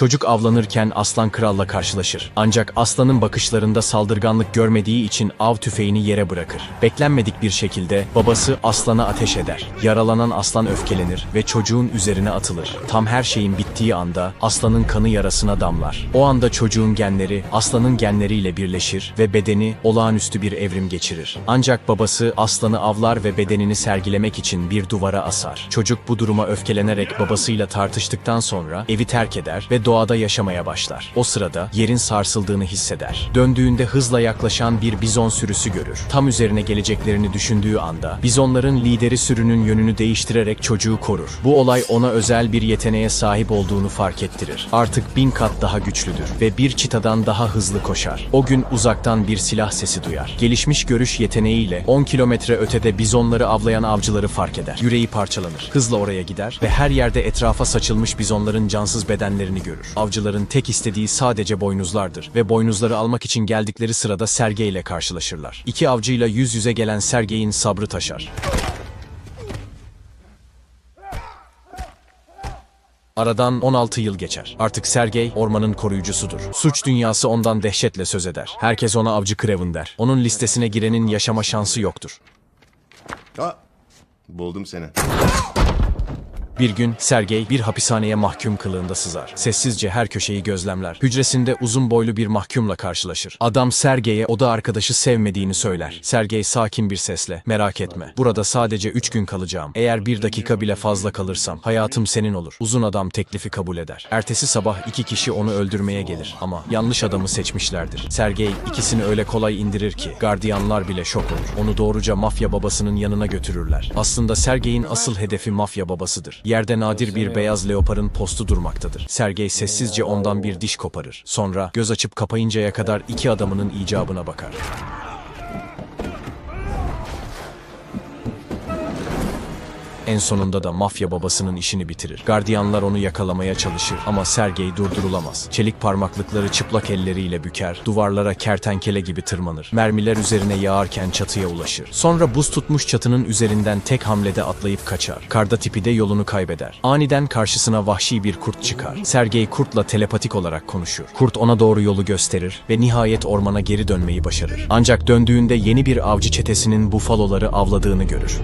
Çocuk avlanırken aslan kralla karşılaşır. Ancak aslanın bakışlarında saldırganlık görmediği için av tüfeğini yere bırakır. Beklenmedik bir şekilde babası aslana ateş eder. Yaralanan aslan öfkelenir ve çocuğun üzerine atılır. Tam her şeyin bittiği anda aslanın kanı yarasına damlar. O anda çocuğun genleri aslanın genleriyle birleşir ve bedeni olağanüstü bir evrim geçirir. Ancak babası aslanı avlar ve bedenini sergilemek için bir duvara asar. Çocuk bu duruma öfkelenerek babasıyla tartıştıktan sonra evi terk eder ve doğada yaşamaya başlar. O sırada yerin sarsıldığını hisseder. Döndüğünde hızla yaklaşan bir bizon sürüsü görür. Tam üzerine geleceklerini düşündüğü anda bizonların lideri sürünün yönünü değiştirerek çocuğu korur. Bu olay ona özel bir yeteneğe sahip olduğunu fark ettirir. Artık bin kat daha güçlüdür ve bir çitadan daha hızlı koşar. O gün uzaktan bir silah sesi duyar. Gelişmiş görüş yeteneğiyle 10 kilometre ötede bizonları avlayan avcıları fark eder. Yüreği parçalanır. Hızla oraya gider ve her yerde etrafa saçılmış bizonların cansız bedenlerini görür. Avcıların tek istediği sadece boynuzlardır ve boynuzları almak için geldikleri sırada Sergey ile karşılaşırlar. İki avcıyla yüz yüze gelen Sergey'in sabrı taşar. Aradan 16 yıl geçer. Artık Sergey ormanın koruyucusudur. Suç dünyası ondan dehşetle söz eder. Herkes ona avcı Kraven der. Onun listesine girenin yaşama şansı yoktur. Ha, buldum seni. Bir gün Sergey bir hapishaneye mahkum kılığında sızar. Sessizce her köşeyi gözlemler. Hücresinde uzun boylu bir mahkumla karşılaşır. Adam Sergey'e oda arkadaşı sevmediğini söyler. Sergey sakin bir sesle, merak etme. Burada sadece üç gün kalacağım. Eğer bir dakika bile fazla kalırsam hayatım senin olur. Uzun adam teklifi kabul eder. Ertesi sabah iki kişi onu öldürmeye gelir. Ama yanlış adamı seçmişlerdir. Sergey ikisini öyle kolay indirir ki gardiyanlar bile şok olur. Onu doğruca mafya babasının yanına götürürler. Aslında Sergey'in asıl hedefi mafya babasıdır. Yerde nadir bir beyaz leoparın postu durmaktadır. Sergey sessizce ondan bir diş koparır. Sonra göz açıp kapayıncaya kadar iki adamının icabına bakar. En sonunda da mafya babasının işini bitirir. Gardiyanlar onu yakalamaya çalışır ama Sergey durdurulamaz. Çelik parmaklıkları çıplak elleriyle büker, duvarlara kertenkele gibi tırmanır. Mermiler üzerine yağarken çatıya ulaşır. Sonra buz tutmuş çatının üzerinden tek hamlede atlayıp kaçar. Karda tipi de yolunu kaybeder. Aniden karşısına vahşi bir kurt çıkar. Sergey kurtla telepatik olarak konuşur. Kurt ona doğru yolu gösterir ve nihayet ormana geri dönmeyi başarır. Ancak döndüğünde yeni bir avcı çetesinin bufaloları avladığını görür.